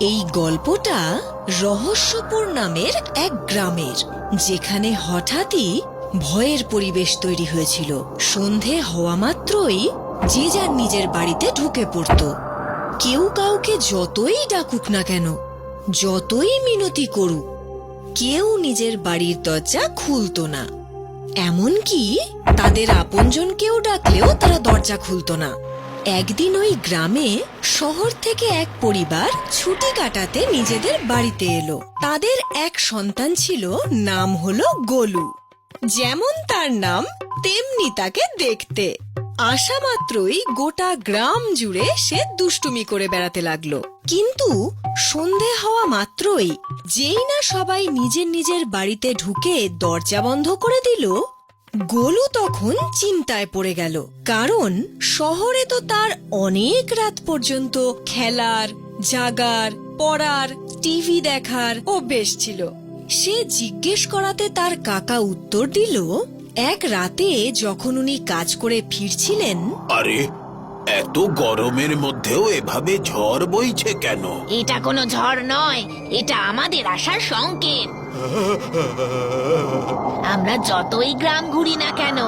এই গল্পটা রহস্যপুর নামের এক গ্রামের, যেখানে হঠাৎই ভয়ের পরিবেশ তৈরি হয়েছিল। সন্ধে হওয়া মাত্রই যে যার নিজের বাড়িতে ঢুকে পড়ত। কেউ কাউকে যতই ডাকুক না কেন, যতই মিনতি করুক, কেউ নিজের বাড়ির দরজা খুলতো না। এমনকি তাদের আপনজনকেও ডাকলেও তারা দরজা খুলতো না। একদিন ওই গ্রামে শহর থেকে এক পরিবার ছুটি কাটাতে নিজেদের বাড়িতে এলো। তাদের এক সন্তান ছিল, নাম হলো গোলু। যেমন তার নাম, তেমনি তাকে দেখতে। আসা মাত্রই গোটা গ্রাম জুড়ে সে দুষ্টুমি করে বেড়াতে লাগল। কিন্তু সন্ধে হওয়া মাত্রই যেই না সবাই নিজের নিজের বাড়িতে ঢুকে দরজা বন্ধ করে দিল গোলু তখন চিন্তায় পড়ে গেল কারণ শহরে তো তার অনেক রাত পর্যন্ত খেলার জাগার পড়ার টিভি দেখার অভ্যেস ছিল। সে জিজ্ঞেস করাতে তার কাকা উত্তর দিল এক রাতে যখন উনি কাজ করে ফিরছিলেন আরে এত গরমের মধ্যেও এভাবে ঝড় বইছে কেন? এটা কোনো ঝড় নয় এটা আমাদের আসার সংকেত। আমরা যতই গ্রাম ঘুরি না কেন,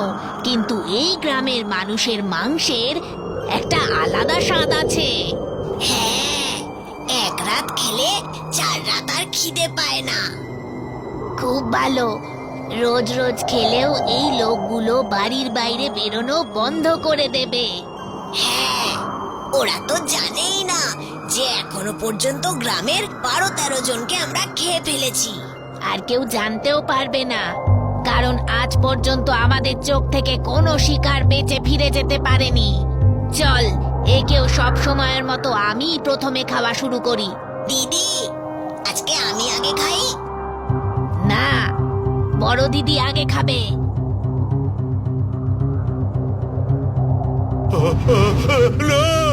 কিন্তু এই গ্রামের মানুষের মাংসের একটা আলাদা স্বাদ আছে। হ্যাঁ এক রাত খেলে চার রাত আর খিদে পায় না। খুব ভালো। রোজ রোজ খেলেও এই লোকগুলো বাড়ির বাইরে বেরোনো বন্ধ করে দেবে। হ্যাঁ ওরা তো জানেই না যে এখনও পর্যন্ত গ্রামের বারো তেরো জনকে আমরা খেয়ে ফেলেছি। আর কেউ জানতেও পারবে না। কারণ আজ পর্যন্ত আমাদের চোখ থেকে কোনো শিকার বেঁচে ফিরে যেতে পারেনি। চল একেও সব সময়ের মতো আমি প্রথমে খাওয়া শুরু করি। দিদি আজকে আমি আগে খাই? না বড় দিদি আগে খাবে।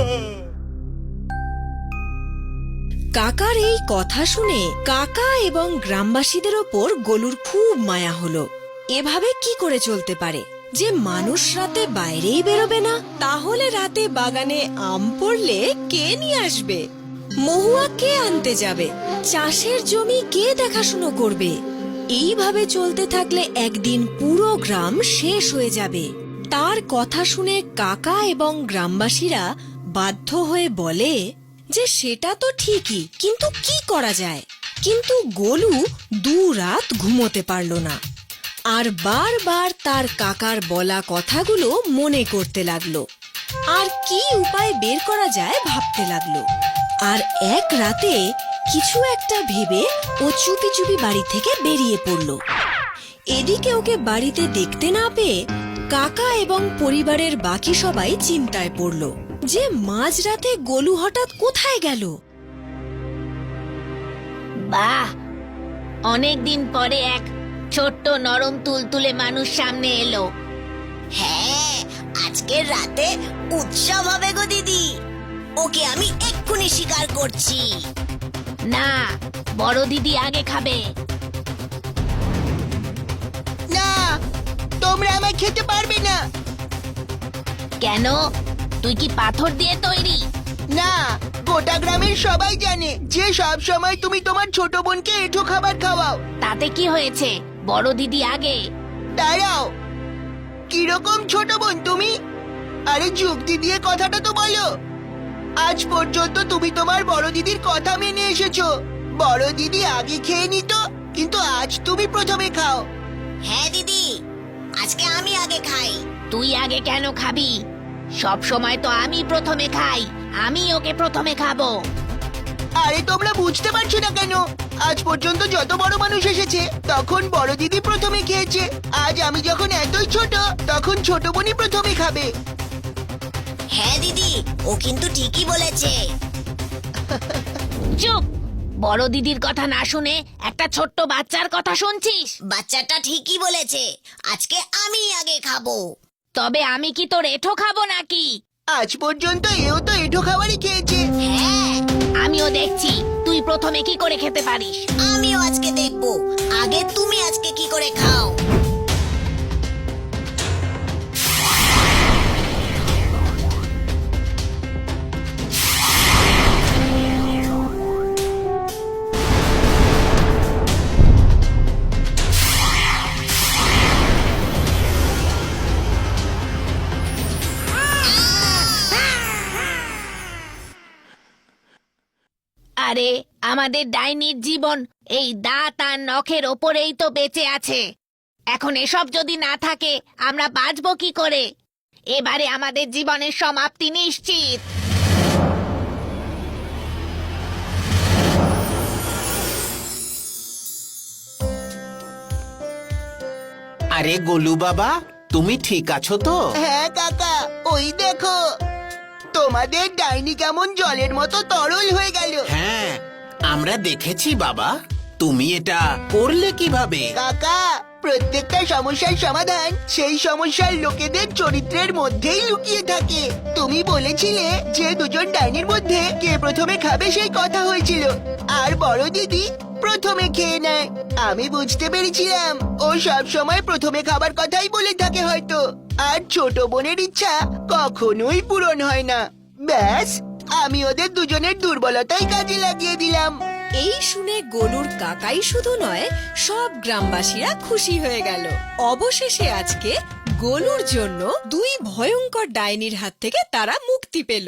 কাকার এই কথা শুনে কাকা এবং গ্রামবাসীদের ওপর গলুর খুব মায়া হলো। এভাবে কি করে চলতে পারে? যে মানুষ রাতে বাইরেই বেরোবে না, তাহলে রাতে বাগানে আম পড়লে কে নিয়ে আসবে? মহুয়া কে আনতে যাবে? চাষের জমি কে দেখাশুনো করবে? এইভাবে চলতে থাকলে একদিন পুরো গ্রাম শেষ হয়ে যাবে। তার কথা শুনে কাকা এবং গ্রামবাসীরা বাধ্য হয়ে বলে যে সেটা তো ঠিকই, কিন্তু কি করা যায়? কিন্তু গোলু দু রাত ঘুমোতে পারল না। আর বারবার তার কাকার বলা কথাগুলো মনে করতে লাগল। আর কি উপায় বের করা যায় ভাবতে লাগল। আর এক রাতে কিছু একটা ভেবে ও চুপি চুপি বাড়ি থেকে বেরিয়ে পড়ল। এদিকে ওকে বাড়িতে দেখতে না পেয়ে কাকা এবং পরিবারের বাকি সবাই চিন্তায় পড়ল। যে মাঝরাতে গোলু হঠাৎ কোথায় গেল? বাহ! অনেক দিন পরে এক ছোট্ট নরম তুলতুলে মানুষ সামনে এলো। হ্যাঁ আজকের রাতে উৎসব হবে গো দিদি। ওকে আমি এক্ষুনি স্বীকার করছি। না বড় দিদি আগে খাবে। না তোমরা আমায় খেতে পারবে না। কেন? তুই কি পাথর দিয়ে তৈরি? না গোটা গ্রামের সবাই জানে যে সব সময় তুমি তোমার ছোট বোনকে এঁঠো খাবার খাওয়াও। তাতে কি হয়েছে? বড় দিদি আগে। দাঁড়াও। কীরকম ছোট বোন তুমি? আরে যুক্তি দিয়ে কথাটা তো বলো। আজ পর্যন্ত তুমি তোমার বড় দিদির কথা মেনে এসেছ। বড় দিদি আগে খেয়ে নিত কিন্তু আজ তুমি প্রথমে খাও। হ্যাঁ দিদি আজকে আমি আগে খাই। তুই আগে কেন খাবি? সব সময় তো আমি প্রথমে খাই। আমি ওকে প্রথমে খাব। আরে তোমরা বুঝতে পারছ না কেন? আজ পর্যন্ত যত বড় মানুষ এসেছে তখন বড় দিদি প্রথমে খেয়েছে। আজ আমি যখন এতই ছোট তখন ছোট বোনই প্রথমে খাবে। হ্যাঁ দিদি ও কিন্তু ঠিকই বলেছে। চুপ! বড় দিদির কথা না শুনে একটা ছোট্ট বাচ্চার কথা শুনছিস? বাচ্চাটা ঠিকই বলেছে। আজকে আমি আগে খাব। তবে আমি কি তোর এঠো খাব নাকি? আজ পর্যন্ত এও তো এঠো খাবারই খেয়েছে। হ্যাঁ আমিও দেখছি। তুই প্রথমে কি করে খেতে পারিস? আমিও আজকে দেখব। আগে তুমি আজকে কি করে খাও? আরে আমাদের ডাইনির জীবন এই দাঁত আর নখের ওপরেই তো বেঁচে আছে। এখন এসব যদি না থাকে আমরা বাঁচবো কি করে? এবারে আমাদের জীবনের সমাপ্তি নিশ্চিত। আরে গোলু বাবা তুমি ঠিক আছো তো? হ্যাঁ কাকা ওই দেখো। তোমাদের ডাইনি কেমন জলের মতো তরল হয়ে গেল। হ্যাঁ আমরা দেখেছি বাবা। তুমি এটা করলে কীভাবে? কাকা প্রত্যেকটা সমস্যার সমাধান সেই সমস্যার লোকেদের চরিত্রের মধ্যেই লুকিয়ে থাকে। তুমি বলেছিলে যে দুজন ডাইনির মধ্যে কে প্রথমে খাবে সেই কথা হয়েছিল। আর বড় দিদি প্রথমে খেয়ে নেয়। আমি বুঝতে পেরেছিলাম। ও সব সময় প্রথমে খাবার কথাই বলে থাকে হয়তো। আর ছোট বোনের ইচ্ছা কখনোই পূরণ হয় না। ব্যাস, আমি ওদের দুজনের দুর্বলতাই কাজে লাগিয়ে দিলাম। এই শুনে গোলুর কাকাই শুধু নয়, সব গ্রামবাসীরা খুশি হয়ে গেল। অবশেষে আজকে গোলুর জন্য দুই ভয়ঙ্কর ডাইনির হাত থেকে তারা মুক্তি পেল।